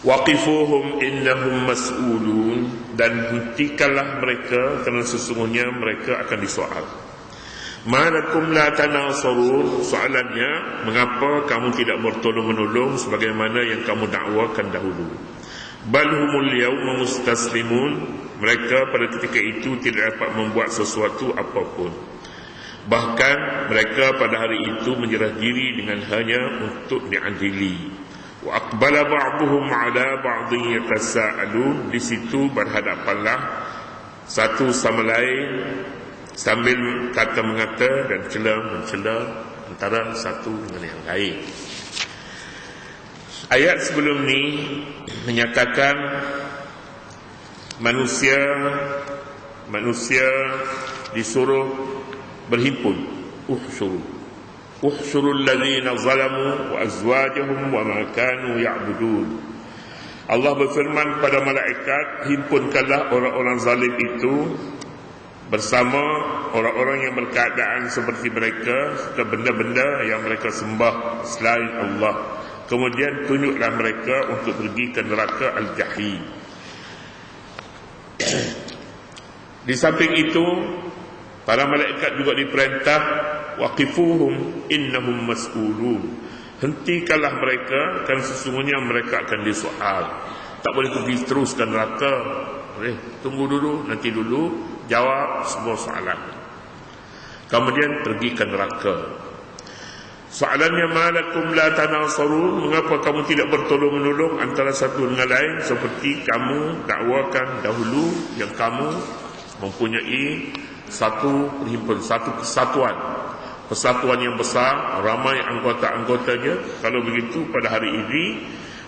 Waqifuhum innahum mas'ulun dan hentikanlah mereka kerana sesungguhnya mereka akan disoal. Malakum la tanasarun soalannya mengapa kamu tidak bertolong menolong sebagaimana yang kamu dakwakan dahulu. Bal humul yawma mustaslimun mereka pada ketika itu tidak dapat membuat sesuatu apapun. Bahkan mereka pada hari itu menyerah diri dengan hanya untuk diadili. Wa aqbala ba'duhum 'ala ba'dhin yatasaalun di situ berhadapanlah satu sama lain sambil kata mengata dan cela mencela antara satu dengan yang lain. Ayat sebelum ni menyatakan manusia manusia disuruh berhimpun. Uhsyuru احشروا الذين ظلموا وأزواجهم وما كانوا يعبدون Allah berfirman kepada malaikat himpunkanlah orang-orang zalim itu bersama orang-orang yang berkeadaan seperti mereka serta benda-benda yang mereka sembah selain Allah kemudian tunjuklah mereka untuk pergi ke neraka Al-Jahim di samping itu para malaikat juga diperintah waqifuhum innahum mas'ulun. Hentikanlah mereka kan sesungguhnya mereka akan disoal. Tak boleh pergi teruskan neraka. Boleh tunggu dulu nanti dulu jawab semua soalan. Kemudian pergi ke neraka. Soalannya malakum la tanasarun. Mengapa kamu tidak bertolong menolong antara satu dengan lain seperti kamu dakwakan dahulu yang kamu mempunyai satu perhimpunan satu kesatuan persatuan yang besar ramai anggota-anggotanya. Kalau begitu pada hari ini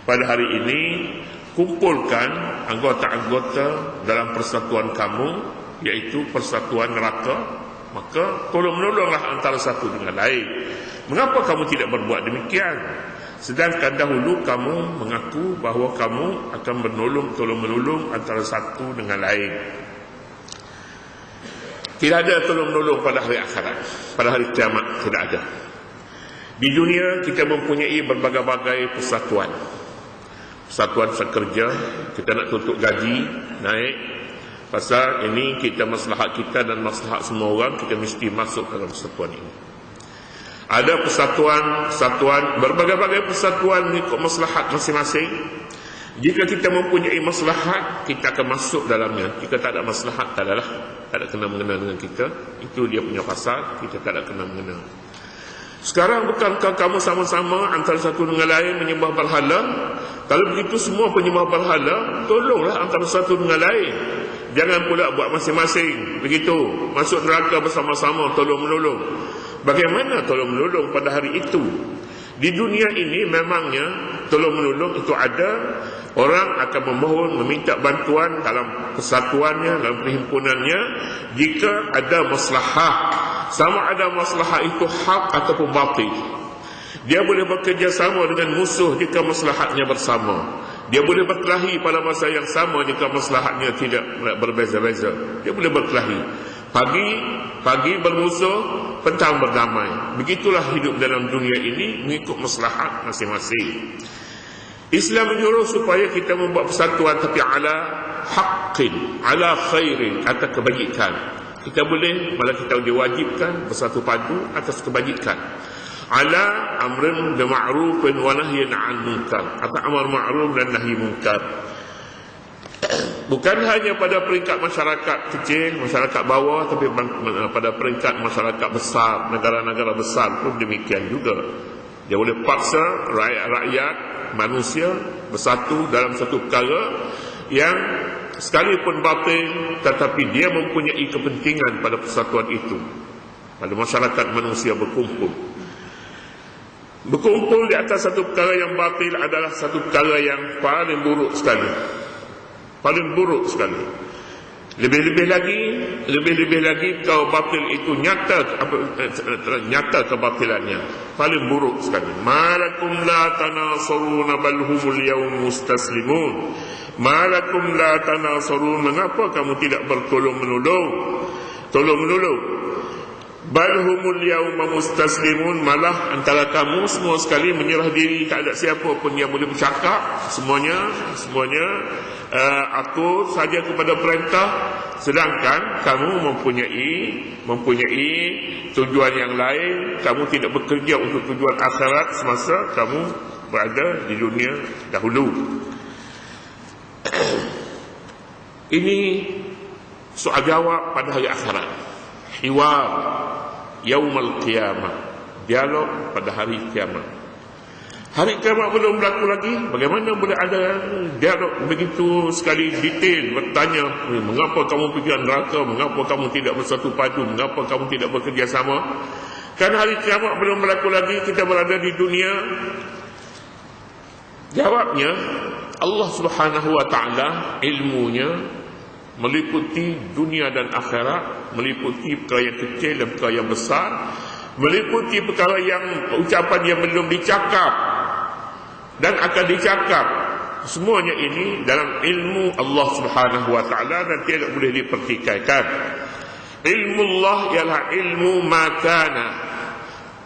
pada hari ini kumpulkan anggota-anggota dalam persatuan kamu iaitu persatuan neraka. Maka tolong menolonglah antara satu dengan lain. Mengapa kamu tidak berbuat demikian? Sedangkan dahulu kamu mengaku bahawa kamu akan menolong tolong menolong antara satu dengan lain tidak ada tolong-menolong pada hari akhirat. Pada hari kiamat tidak ada. Di dunia kita mempunyai berbagai-bagai persatuan. Persatuan sekerja, kita nak tutup gaji, naik. Pasal ini kita maslahat kita dan maslahat semua orang, kita mesti masuk dalam persatuan ini. Ada persatuan, persatuan, berbagai-bagai persatuan ikut maslahat masing-masing. Jika kita mempunyai maslahat, kita akan masuk dalamnya. Jika tak ada maslahat, tak adalah. Tak ada kena mengenal dengan kita. Itu dia punya pasal, kita tak ada kena mengenal. Sekarang bukankah kamu sama-sama antara satu dengan lain menyembah berhala? Kalau begitu semua penyembah berhala, tolonglah antara satu dengan lain. Jangan pula buat masing-masing. Begitu, masuk neraka bersama-sama, tolong-menolong. Bagaimana tolong-menolong pada hari itu? Di dunia ini memangnya tolong-menolong itu ada Orang akan memohon meminta bantuan dalam persatuannya, dalam perhimpunannya jika ada maslahah. Sama ada maslahah itu hak ataupun batil. Dia boleh bekerjasama dengan musuh jika maslahatnya bersama. Dia boleh berkelahi pada masa yang sama jika maslahatnya tidak berbeza-beza. Dia boleh berkelahi. Pagi pagi bermusuh, petang berdamai. Begitulah hidup dalam dunia ini mengikut maslahat masing-masing. Islam menyuruh supaya kita membuat persatuan tapi ala haqqin, ala khairin, atas kebajikan. Kita boleh, malah kita diwajibkan bersatu padu atas kebajikan. Ala amrin bi ma'rufin wa nahyin 'an munkar. Atau amar ma'ruf dan nahi munkar. Bukan hanya pada peringkat masyarakat kecil, masyarakat bawah tapi pada peringkat masyarakat besar, negara-negara besar pun demikian juga. Dia boleh paksa rakyat-rakyat manusia bersatu dalam satu perkara yang sekalipun batin tetapi dia mempunyai kepentingan pada persatuan itu. Pada masyarakat manusia berkumpul. Berkumpul di atas satu perkara yang batil adalah satu perkara yang paling buruk sekali. Paling buruk sekali lebih-lebih lagi lebih-lebih lagi kau batil itu nyata apa nyata kebatilannya paling buruk sekali. Malakum la tanasarun bal humul yawm mustaslimun. Malakum la tanasarun mengapa kamu tidak bertolong menolong tolong menolong bal humul yauma mustaslimun. Malah antara kamu semua sekali menyerah diri. Tak ada siapa pun yang boleh bercakap. Semuanya semuanya uh, aku saja kepada perintah. Sedangkan kamu mempunyai mempunyai tujuan yang lain. Kamu tidak bekerja untuk tujuan akhirat semasa kamu berada di dunia dahulu. Ini soal jawab pada hari akhirat. Hiwar yaumul qiyamah. Dialog pada hari kiamat. Hari kiamat belum berlaku lagi. Bagaimana boleh ada dialog begitu sekali detail bertanya mengapa kamu pergi neraka? Mengapa kamu tidak bersatu padu? Mengapa kamu tidak bekerja sama? Kan hari kiamat belum berlaku lagi kita berada di dunia. Jawabnya Allah Subhanahu wa taala ilmunya meliputi dunia dan akhirat meliputi perkara yang kecil dan perkara yang besar meliputi perkara yang ucapan yang belum dicakap dan akan dicakap. Semuanya ini dalam ilmu Allah Subhanahu wa taala dan tidak boleh dipertikaikan. Ilmu Allah ialah ilmu makana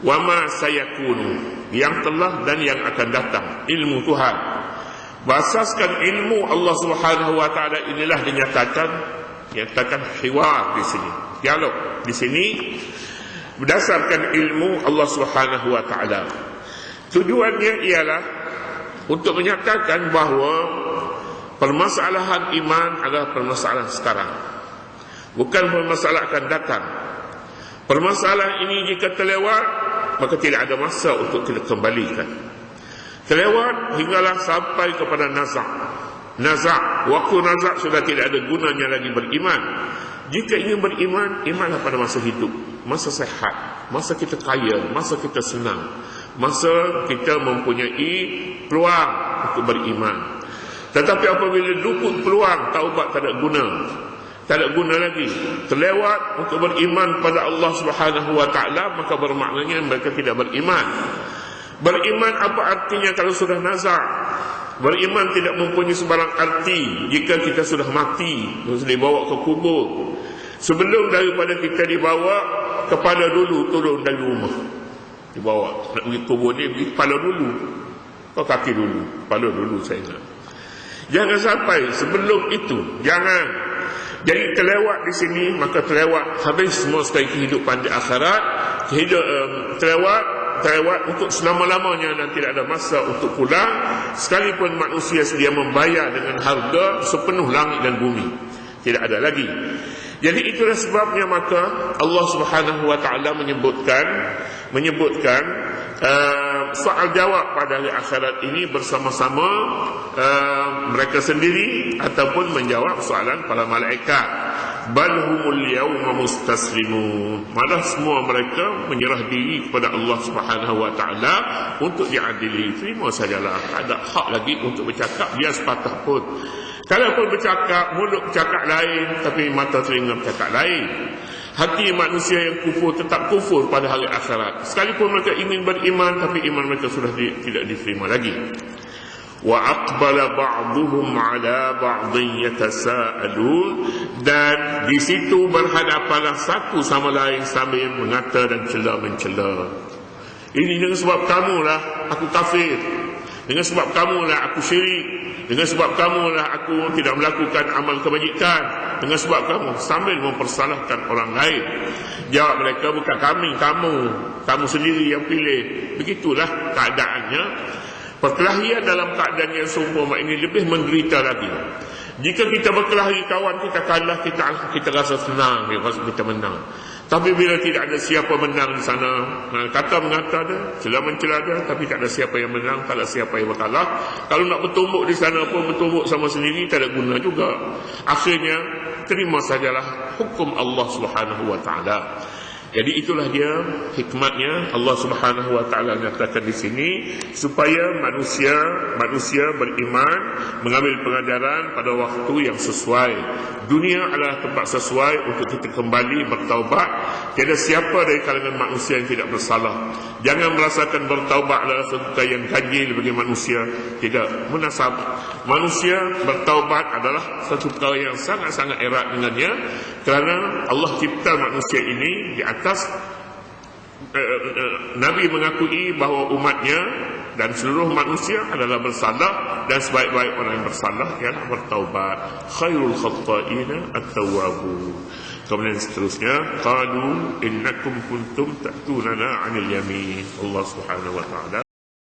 wa ma sayakunu yang telah dan yang akan datang. Ilmu Tuhan Basaskan ilmu Allah Subhanahu wa taala inilah dinyatakan nyatakan hiwar di sini. Dialog di sini berdasarkan ilmu Allah Subhanahu wa taala. Tujuannya ialah untuk menyatakan bahawa permasalahan iman adalah permasalahan sekarang. Bukan permasalahan akan datang. Permasalahan ini jika terlewat maka tidak ada masa untuk kita kembalikan. Terlewat hinggalah sampai kepada nazak. Nazak, waktu nazak sudah tidak ada gunanya lagi beriman. Jika ingin beriman, imanlah pada masa hidup. Masa sehat, masa kita kaya, masa kita senang. Masa kita mempunyai peluang untuk beriman. Tetapi apabila luput peluang, taubat tak ada guna. Tak ada guna lagi. Terlewat untuk beriman pada Allah Subhanahu Wa Taala maka bermaknanya mereka tidak beriman. Beriman apa artinya kalau sudah nazar? Beriman tidak mempunyai sebarang arti jika kita sudah mati, sudah dibawa ke kubur. Sebelum daripada kita dibawa, kepala dulu turun dari rumah. Dibawa. Nak pergi kubur ni, pergi kepala dulu. Kau kaki dulu. Kepala dulu saya ingat. Jangan sampai sebelum itu. Jangan. Jadi terlewat di sini, maka terlewat habis semua sekali kehidupan di akhirat. Kehidup, um, terlewat terlewat untuk selama-lamanya dan tidak ada masa untuk pulang. Sekalipun manusia sedia membayar dengan harga sepenuh langit dan bumi. Tidak ada lagi. Jadi itulah sebabnya maka Allah Subhanahu wa taala menyebutkan menyebutkan uh, soal jawab pada hari akhirat ini bersama-sama uh, mereka sendiri ataupun menjawab soalan para malaikat bal humul yawma mustaslimun. Malah semua mereka menyerah diri kepada Allah Subhanahu wa taala untuk diadili. Terima sajalah. Tak ada hak lagi untuk bercakap dia sepatah pun. Kalau pun bercakap mulut bercakap lain tapi mata telinga bercakap lain. Hati manusia yang kufur tetap kufur pada hari akhirat. Sekalipun mereka ingin beriman tapi iman mereka sudah di, tidak diterima lagi aqbala ba'dhum 'ala ba'dhin yatasaalun dan di situ berhadapanlah satu sama lain sambil mengata dan cela mencela. Ini dengan sebab kamulah aku kafir. Dengan sebab kamulah aku syirik. Dengan sebab kamulah aku tidak melakukan amal kebajikan. Dengan sebab kamu sambil mempersalahkan orang lain. Jawab mereka bukan kami kamu. Kamu sendiri yang pilih. Begitulah keadaannya Perkelahian dalam keadaan yang seumpama ini lebih menderita lagi. Jika kita berkelahi kawan kita kalah, kita kita rasa senang, kita menang. Tapi bila tidak ada siapa menang di sana, ha, kata mengata ada, celah mencela ada, tapi tak ada siapa yang menang, tak ada siapa yang berkalah. Kalau nak bertumbuk di sana pun bertumbuk sama sendiri, tak ada guna juga. Akhirnya, terima sajalah hukum Allah Subhanahu Taala. Jadi itulah dia hikmatnya Allah Subhanahu wa taala nyatakan di sini supaya manusia manusia beriman mengambil pengajaran pada waktu yang sesuai. Dunia adalah tempat sesuai untuk kita kembali bertaubat. Tiada siapa dari kalangan manusia yang tidak bersalah. Jangan merasakan bertaubat adalah sesuatu yang ganjil bagi manusia. Tidak munasab. Manusia bertaubat adalah satu perkara yang sangat-sangat erat dengannya kerana Allah cipta manusia ini di atas atas eh, eh, Nabi mengakui bahawa umatnya dan seluruh manusia adalah bersalah dan sebaik-baik orang yang bersalah ialah bertaubat. Khairul khatta'ina at-tawwabun. Kemudian seterusnya qalu innakum kuntum ta'tunana 'anil yamin. Allah Subhanahu wa taala